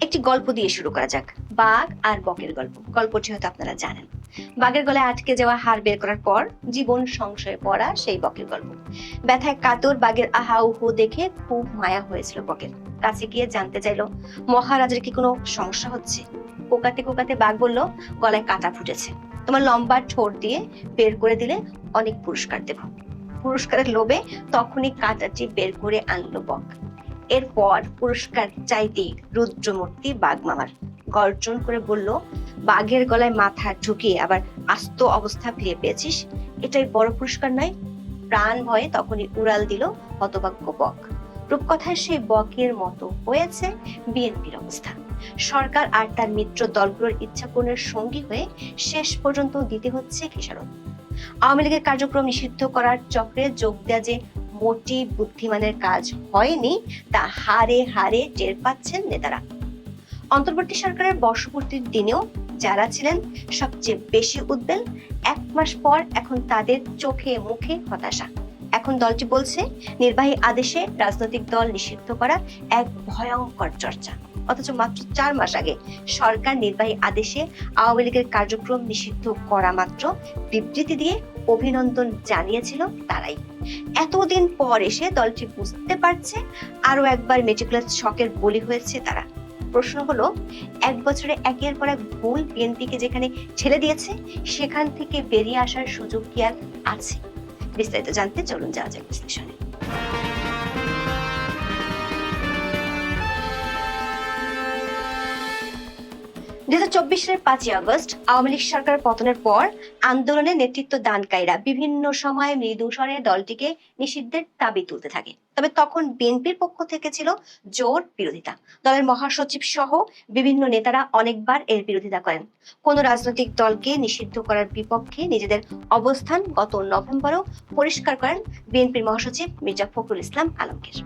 একটি গল্প দিয়ে শুরু করা যাক। বাঘ আর বকের গল্প। গল্পটি হয়তো আপনারা জানেন। বাঘের গলায় আটকে যাওয়া হাড় বের করার পর জীবন সংশয়ে পড়া সেই বকের গল্প। ব্যথায় কাতর বাঘের আহা উহু দেখে খুব মায়া হয়েছিল বকের। কাছে গিয়ে জানতে চাইলো, মহারাজের কি কোনো সমস্যা হচ্ছে? কোকাতে কোকাতে বাঘ বলল, গলায় কাটা ফুটেছে। তোমার লম্বা ঠোঁট দিয়ে বের করে দিলে অনেক পুরস্কার দেব। পুরস্কারের লোভে তখনই কাঁটাটি বের করে আনলো বক। এরপর পুরস্কার চাইতেই রুদ্রমূর্তি বাঘ মামার গর্জন করে বলল, বাঘের গলায় মাথা ঢুকিয়ে আবার আস্ত অবস্থা ফিরে পেয়েছিস? এটাই বড় পুরস্কার নয়? প্রাণ ভয়ে তখনই উড়াল দিল হতভাগ্য বক। রূপকথায় সেই বকের মতো হয়েছে বিএনপির অবস্থা। সরকার আর তার মিত্র দলগুলোর ইচ্ছা পূরণের সঙ্গী হয়ে শেষ পর্যন্ত দিতে হচ্ছে খেসারত। আওয়ামী লীগের কার্যক্রম নিষিদ্ধ করার চক্রে যোগ দেওয়া যে মোটি বুদ্ধিমানের কাজ হয়নি, তা হারে হারে টের পাচ্ছেন নেতারা। অন্তর্বর্তী সরকারের বর্ষপূর্তির দিনেও যারা ছিলেন সবচেয়ে বেশি উদ্বেল, এক মাস পর এখন তাদের চোখে মুখে হতাশা। এখন দলটি বলছে, নির্বাহী আদেশে রাজনৈতিক দল নিষিদ্ধ করা এক ভয়ঙ্কর চর্চা। অথচ মাত্র চার মাস আগে সরকার নির্বাহী আদেশে আওয়ামী লীগের কার্যক্রম নিষিদ্ধ করা মাত্র বিবৃতি দিয়ে অভিনন্দন জানিয়েছিল তারাই। এতদিন পর এসে দলটি বুঝতে পারছে আরও একবার মেটিকুলাস শকের বলি হয়েছে তারা। প্রশ্ন হলো, এক বছরে একের পর এক ভুল বিএনপিকে যেখানে ছেড়ে দিয়েছে, সেখান থেকে বেরিয়ে আসার সুযোগ কি আর আছে? বিস্তারিত জানতে চলুন যাওয়া যাক বিশ্লেষণে আগস্ট আওয়ামী লীগ সরকারের পতনের পর আন্দোলনে নেতৃত্ব দানকারীরা বিভিন্ন সময়ে দলটিকে নিষিদ্ধের দাবি তুলতে থাকে। তবে তখন বিএনপির পক্ষ থেকে ছিল জোর বিরোধিতা। দলের মহাসচিব সহ বিভিন্ন নেতারা অনেকবার এর বিরোধিতা করেন। কোন রাজনৈতিক দলকে নিষিদ্ধ করার বিপক্ষে নিজেদের অবস্থান গত নভেম্বরেও পরিষ্কার করেন বিএনপির মহাসচিব মির্জা ফখরুল ইসলাম আলমগীর।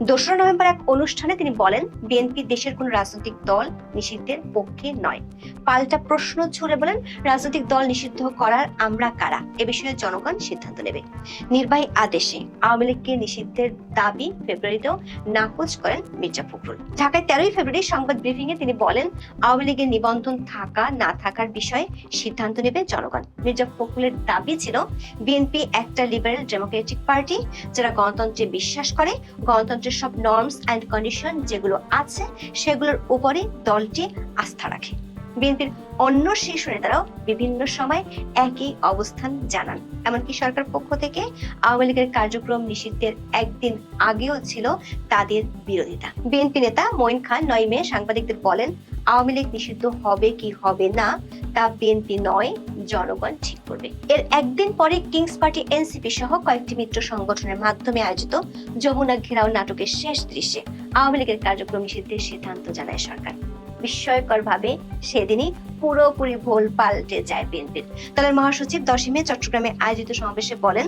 দোসরা নভেম্বর এক অনুষ্ঠানে তিনি বলেন, বিএনপি দেশের কোন রাজনৈতিক দল নিষিদ্ধের পক্ষে নয়। পাল্টা প্রশ্ন ছুড়ে বলেন, রাজনৈতিক দল নিষিদ্ধ করার আমরা কারা? এ বিষয়ে জনগণ সিদ্ধান্ত নেবে। নির্বাহী আদেশে আওয়ামী লীগকে নিষিদ্ধের দাবি ফেব্রুয়ারিতেও নাকচ করেন মির্জা ফখরুল। ঢাকায় তেরোই ফেব্রুয়ারি সংবাদ ব্রিফিং এ তিনি বলেন, আওয়ামী লীগের নিবন্ধন থাকা, না থাকার বিষয়ে সিদ্ধান্ত নেবে জনগণ। মির্জা ফখরুলের দাবি ছিল, বিএনপি একটা লিবারেল ডেমোক্রেটিক পার্টি, যারা গণতন্ত্রে বিশ্বাস করে গণতন্ত্রের সব নর্মস অ্যান্ড কন্ডিশন যেগুলো আছে সেগুলোর উপরে দলটি আস্থা রাখে। বিএনপির অন্য শীর্ষ নেতারাও বিভিন্ন সময় একই অবস্থান জানান। এমনকি সরকার পক্ষ থেকে আওয়ামী লীগের কার্যক্রম নিষিদ্ধের একদিন আগেও ছিল তাদের বিরোধিতা। বিএনপি নেতা মঈন খান নয় মে সাংবাদিকদের বলেন, আওয়ামী লীগ নিষিদ্ধ হবে কি হবে না, তা বিএনপি নয়, জনগণ ঠিক করবে। এর একদিন পরে কিংস পার্টি, এনসিপি সহ কয়েকটি মিত্র সংগঠনের মাধ্যমে আয়োজিত যমুনা ঘেরাও নাটকের শেষ দৃশ্যে আওয়ামী লীগের কার্যক্রম নিষিদ্ধের সিদ্ধান্ত জানায় সরকার। বিস্ময়কর ভাবে সেদিনই পুরোপুরি ভোল পাল্টে যায় বিএনপির। দলের মহাসচিব দশই মে চট্টগ্রামে আয়োজিত সমাবেশে বলেন,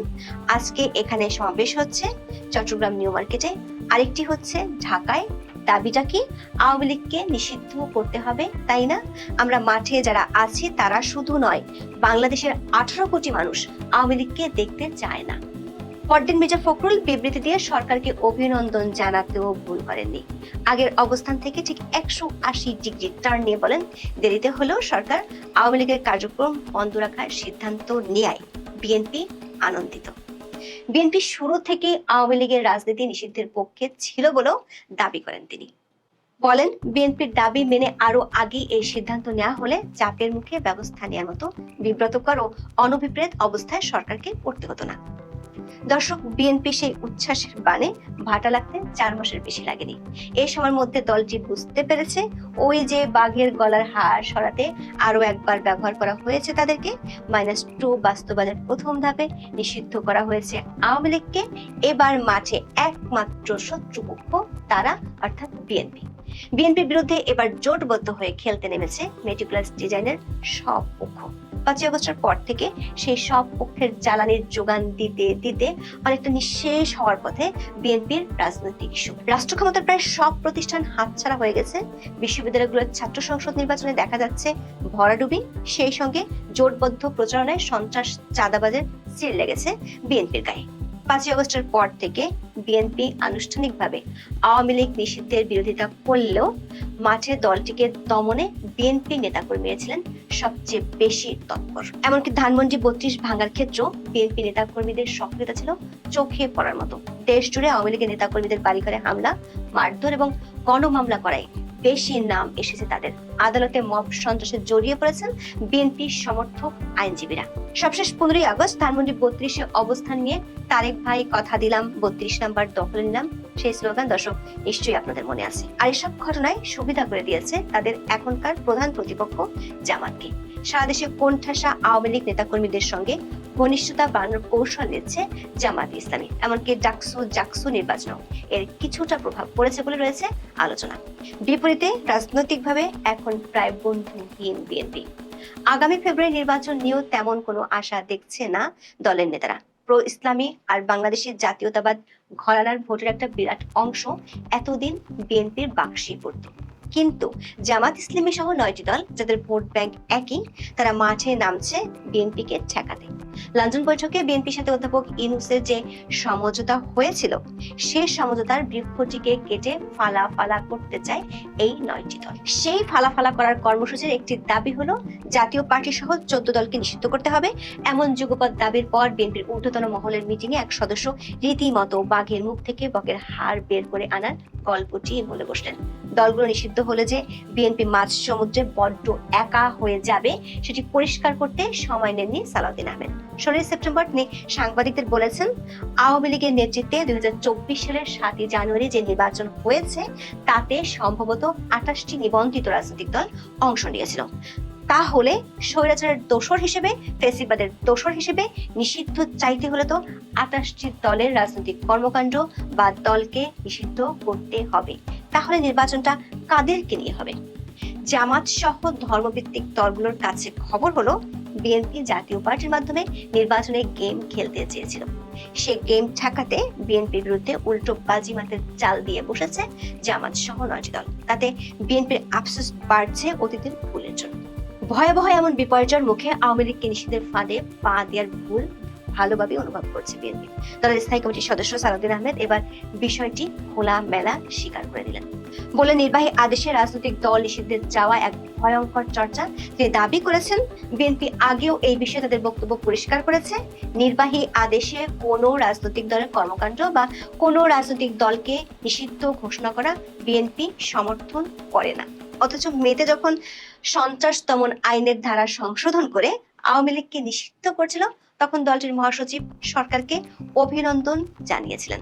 আজকে এখানে সমাবেশ হচ্ছে চট্টগ্রাম নিউ মার্কেটে। আরেকটি হচ্ছে ঢাকায়। দাবিটা কি? আওয়ামী লীগকে নিষিদ্ধ করতে হবে, তাই না? আমরা মাঠে যারা আছি তারা শুধু নয়, বাংলাদেশের আঠারো কোটি মানুষ আওয়ামী লীগকে দেখতে চায় না। পরদিন মির্জা ফখরুল বিবৃতি দিয়ে সরকারকে অভিনন্দন জানাতেও ভুল করেননি। আগের অবস্থান থেকে ঠিক একশো আশি ডিগ্রি টার্ন নিয়ে বলেন, দেরিতে হলেও সরকার আওয়ামী লীগের কার্যক্রম বন্ধ রাখার সিদ্ধান্ত নেয় বিএনপি আনন্দিত। বিএনপি শুরু থেকে আওয়ামী লীগের রাজনীতি নিষিদ্ধের পক্ষে ছিল বলেও দাবি করেন তিনি। বলেন, বিএনপির দাবি মেনে আরও আগে এই সিদ্ধান্ত নেওয়া হলে চাপের মুখে ব্যবস্থা নেওয়ার মতো বিব্রতকর ও অনভিপ্রেত অবস্থায় সরকারকে পড়তে হতো না। দর্শক বিএনপি সেই উচ্ছ্বাসের বানে ভাটা লাগতে চার মাসের বেশি লাগেনি। এই সময়ের মধ্যে দলটি বুঝতে পেরেছে, ওই যে বাঘের গলার হার সরাতে আরও একবার ব্যবহার করা হয়েছে তাদেরকে। মাইনাস টু বাস্তবায়নের প্রথম ধাপে নিষিদ্ধ করা হয়েছে আওয়ামী লীগকে। এবার মাঠে একমাত্র শত্রুপক্ষ তারা, অর্থাৎ বিএনপি বিএনপির বিরুদ্ধে এবার জোটবদ্ধ হয়ে খেলতে নেমেছে মেটিকুলাস ডিজাইনের সব পক্ষ। পাঁচই আগস্টের পর থেকে সেই সব পক্ষের জ্বালানির যোগান দিতে দিতে অনেকটা নিঃশেষ হওয়ার পথে বিএনপির রাজনৈতিক ইস্যু। রাষ্ট্র ক্ষমতার প্রায় সব প্রতিষ্ঠান হাতছাড়া হয়ে গেছে। বিশ্ববিদ্যালয়গুলোর ছাত্র সংসদ নির্বাচনে দেখা যাচ্ছে ভরাডুবি। সেই সঙ্গে জোটবদ্ধ প্রচারণায় সন্ত্রাস চাঁদাবাজের সিল লেগেছে বিএনপির গায়ে। পাঁচই আগস্টের পর থেকে বিএনপি আনুষ্ঠানিকভাবে আওয়ামী লীগ নিষিদ্ধের বিরোধিতা করলেও মাঠে দলটিকে দমনে বিএনপি নেতাকর্মীরা ছিলেন সবচেয়ে বেশি তৎপর। এমনকি ধানমন্ডি বত্রিশ ভাঙার ক্ষেত্রেও বিএনপি নেতাকর্মীদের সক্রিয়তা ছিল চোখে পড়ার মতো। দেশ জুড়ে আওয়ামী লীগের নেতাকর্মীদের বাড়িঘরে হামলা, মারধর এবং গণমামলা করায় বেশি নাম এসেছে তাদের। আদালতে মব সন্ত্রাসে জড়িয়ে পড়েছেন বিএনপি সমর্থক আইনজীবীরা। সবশেষ পনেরোই আগস্ট ধানমন্ডি বত্রিশে অবস্থান নিয়ে তারেক ভাই কথা দিলাম, বত্রিশ নাম্বার দখল নিলাম, সেই স্লোগান দর্শক নিশ্চয়ই আপনাদের মনে আছে। আর এসব ঘটনায় সুবিধা করে দিয়েছে তাদের এখনকার প্রধান প্রতিপক্ষ জামাতকে। সারা দেশে কোণঠাসা আওয়ামী লীগ নেতাকর্মীদের সঙ্গে ঘনিষ্ঠতা বাড়ানোর কৌশল নিচ্ছে জামাত ইসলামী, এমনকি ডাকসু, জাকসু নির্বাচন এর কিছুটা প্রভাব পড়েছে বলে রয়েছে আলোচনা। বিপরীতে রাজনৈতিকভাবে এখন প্রায় বন্ধুহীন বিএনপি। আগামী ফেব্রুয়ারি নির্বাচন নিয়েও তেমন কোনো আশা দেখছে না দলের নেতারা। প্রো ইসলামী আর বাংলাদেশের জাতীয়তাবাদ ঘরানার ভোটের একটা বিরাট অংশ এতদিন বিএনপির বাক্সি পড়ত। কিন্তু জামাত ইসলামী সহ নয়টি দল যাদের ভোট ব্যাংক একই, তারা মাঠে নামছে বিএনপিকে ঠেকাতে। লন্ডন বৈঠকে বিএনপির সাথে অধ্যাপক ইনুসের যে সমঝোতা হয়েছিল, সে সমঝোতার বৃক্ষটিকে কেটে ফালা ফালা করতে চায় এই নয়টি দল। সেই ফালা ফালা করার কর্মসূচির একটি দাবি হলো, জাতীয় পার্টি সহ চোদ্দ দলকে নিষিদ্ধ করতে হবে। এমন যুগপৎ দাবির পর বিএনপির ঊর্ধ্বতন মহলের মিটিং এ এক সদস্য রীতিমতো বাঘের মুখ থেকে বকের হাড় বের করে আনার গল্পটি বলে বসলেন। দলগুলো নিষিদ্ধ হলে যে বিএনপি মাঝ সমুদ্রে বড্ড একা হয়ে যাবে, সেটি পরিষ্কার করতে সময় নেননি সালাউদ্দিন আহমেদ। ষোলোই সেপ্টেম্বর তিনি সাংবাদিকদের বলেছেন, আওয়ামী লীগের নেতৃত্বে দুই সালের সাতই জানুয়ারি যে নির্বাচন হয়েছে, তাতে সম্ভবত আঠাশটি নিবন্ধিত রাজনৈতিক দল অংশ নিয়েছিল। তাহলে স্বৈরাচারের দোসর হিসেবে, ফেসিবাদের দোসর হিসেবে নিষিদ্ধ চাইতে হলে তো আঠাশটি দলের রাজনৈতিক কর্মকাণ্ড বা দলকে নিষিদ্ধ করতে হবে। তাহলে নির্বাচনটা কাদেরকে নিয়ে হবে? জামাত সহ ধর্মভিত্তিক দলগুলোর কাছে খবর হলো বিএনপি জাতীয় পার্টির মাধ্যমে নির্বাচনে গেম খেলতে চেয়েছিল। সে গেম ঠেকাতে বিএনপির বিরুদ্ধে উল্টো বাজিমাতের চাল দিয়ে বসেছে জামাত সহ নয়টি দল। তাতে বিএনপির আফসোস বাড়ছে অতীতের ভুলের জন্য। ভয়াবহ এমন বিপর্যয়ের মুখে আওয়ামী লীগকে নিষিদ্ধের ফাঁদে পা দেওয়ার ভুল ভালোভাবে অনুভব করছে বিএনপি। দলের স্থায়ী কমিটির সদস্য সালাউদ্দিন আহমেদ এবার বিষয়টি খোলা মেলা স্বীকার করে দিলেন বলে নির্বাহী আদেশে রাজনৈতিক দল নিষিদ্ধের চাওয়া এক ভয়ঙ্কর চর্চা তিনি দাবি করেছেন, বিএনপি আগেও এই বিষয়ে তাদের বক্তব্য পরিষ্কার করেছে। নির্বাহী আদেশে কোনো রাজনৈতিক দলের কর্মকাণ্ড বা কোনো রাজনৈতিক দলকে নিষিদ্ধ ঘোষণা করা বিএনপি সমর্থন করে না। অথচ মেতে যখন সন্ত্রাস দমন আইনের ধারা সংশোধন করে আওয়ামী লীগকে নিষিদ্ধ করছিল তখন দলটির মহাসচিব সরকারকে অভিনন্দন জানিয়েছিলেন।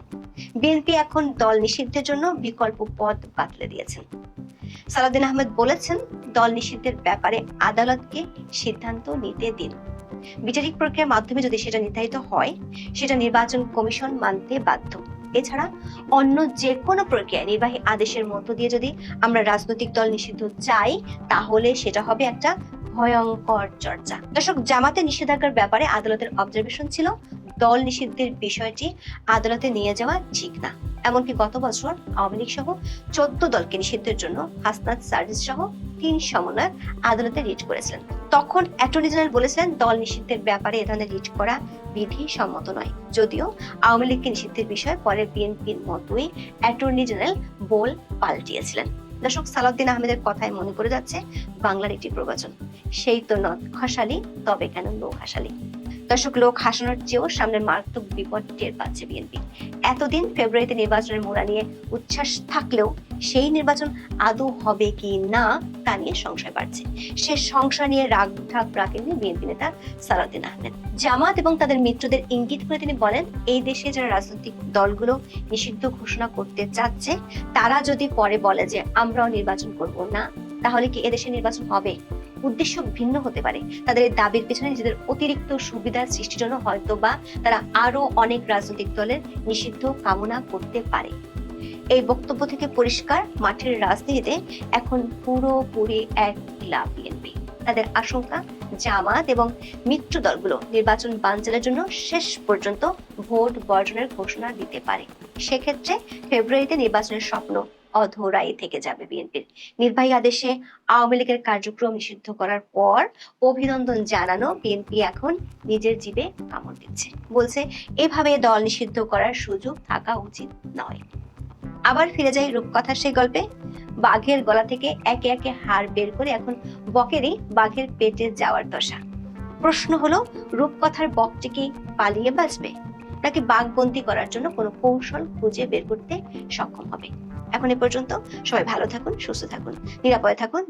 বিএনপি এখন দল নিষিদ্ধের জন্য বিকল্প পদ বাতলে দিয়েছেন। সালাউদ্দিন আহমেদ বলেছেন, দল নিষিদ্ধের ব্যাপারে আদালতকে সিদ্ধান্ত নিতে দিন। বিচারিক প্রক্রিয়ার মাধ্যমে যদি সেটা নির্ধারিত হয়, সেটা নির্বাচন কমিশন মানতে বাধ্য। এছাড়া অন্য যে কোনো প্রক্রিয়ায় নির্বাহী আদেশের মধ্য দিয়ে যদি আমরা রাজনৈতিক দল নিষিদ্ধ চাই, তাহলে সেটা হবে একটা ভয়ঙ্কর চর্চা। দর্শক, জামাতে নিষেধাজ্ঞার ব্যাপারে আদালতের অবজারভেশন ছিল, দল নিষিদ্ধের বিষয়টি আদালতে নিয়ে যাওয়া ঠিক না। এমনকি গত বছর আওয়ামী লীগ সহ চোদ্দ দলকে নিষিদ্ধের জন্য হাসনাত সার্ভিস সহ তিন সমন্বয়ক আদালতে রিট করেছিলেন। তখন অ্যাটর্নি জেনারেল বলেছিলেন, দল নিষিদ্ধের ব্যাপারে এ ধরনের রিট করা বিধি সম্মত নয়। যদিও আওয়ামী লীগকে নিষিদ্ধের বিষয়ে পরে বিএনপির মতোই অ্যাটর্নি জেনারেল বোল পাল্টিয়েছিলেন। দর্শক, সালাউদ্দিন আহমেদের কথায় মনে পড়ে যাচ্ছে বাংলার একটি প্রবচন। সেই তো নদ খসালি, তবে কেন লোক হাসালি? দর্শক, লোক হাসানোর চেয়েও সামনের মারাত্মক বিপদ টের পাচ্ছে বিএনপি এতদিন ফেব্রুয়ারিতে নির্বাচনের মোড়া নিয়ে উচ্ছ্বাস থাকলেও সেই নির্বাচন আদৌ হবে কি না, তা নিয়ে সংশয় বাড়ছে। সে সংশয় নিয়ে রাগ ঢাক রাখেননি বিএনপি নেতা সালাউদ্দিন আহমেদ। জামাত এবং তাদের মিত্রদের ইঙ্গিত করে তিনি বলেন, এই দেশে যারা রাজনৈতিক দলগুলো নিষিদ্ধ ঘোষণা করতে চাচ্ছে, তারা যদি পরে বলে যে আমরাও নির্বাচন করব না, তাহলে কি এদেশে নির্বাচন হবে? উদ্দেশ্য ভিন্ন হতে পারে। তাদের দাবির পেছনে নিজেদের অতিরিক্ত সুবিধার সৃষ্টির জন্য হয়তো বা তারা আরও অনেক রাজনৈতিক দলের নিষিদ্ধ কামনা করতে পারে। এই বক্তব্য থেকে পরিষ্কার, মাঠের রাজনীতিতে এখন পুরোপুরি এক লাভ বিএনপি তাদের আশঙ্কা, জামাত এবং মিত্র দলগুলো নির্বাচন বানচালের জন্য শেষ পর্যন্ত ভোট বর্জনের ঘোষণা দিতে পারে। সেক্ষেত্রে ফেব্রুয়ারিতে নির্বাচনের স্বপ্ন অধরাই থেকে যাবে বিএনপির। নির্বাহী আদেশে আওয়ামী লীগের কার্যক্রম নিষিদ্ধ করার পর অভিনন্দন জানানো বিএনপি এখন নিজের জীবে কামড় দিচ্ছে। বলছে, এভাবে দল নিষিদ্ধ করার সুযোগ থাকা উচিত নয়। আবার ফিরে যাই রূপকথার সেই গল্পে। বাঘের গলা থেকে একে একে হাড় বের করে এখন বকেরই বাঘের পেটে যাওয়ার দশা। প্রশ্ন হলো, রূপকথার বকটি কি পালিয়ে বাঁচবে? নাকি বাঘবন্দি করার জন্য কোনো কৌশল খুঁজে বের করতে সক্ষম হবে? এখন এ পর্যন্ত। সবাই ভালো থাকুন সুস্থ থাকুন নিরাপদে থাকুন।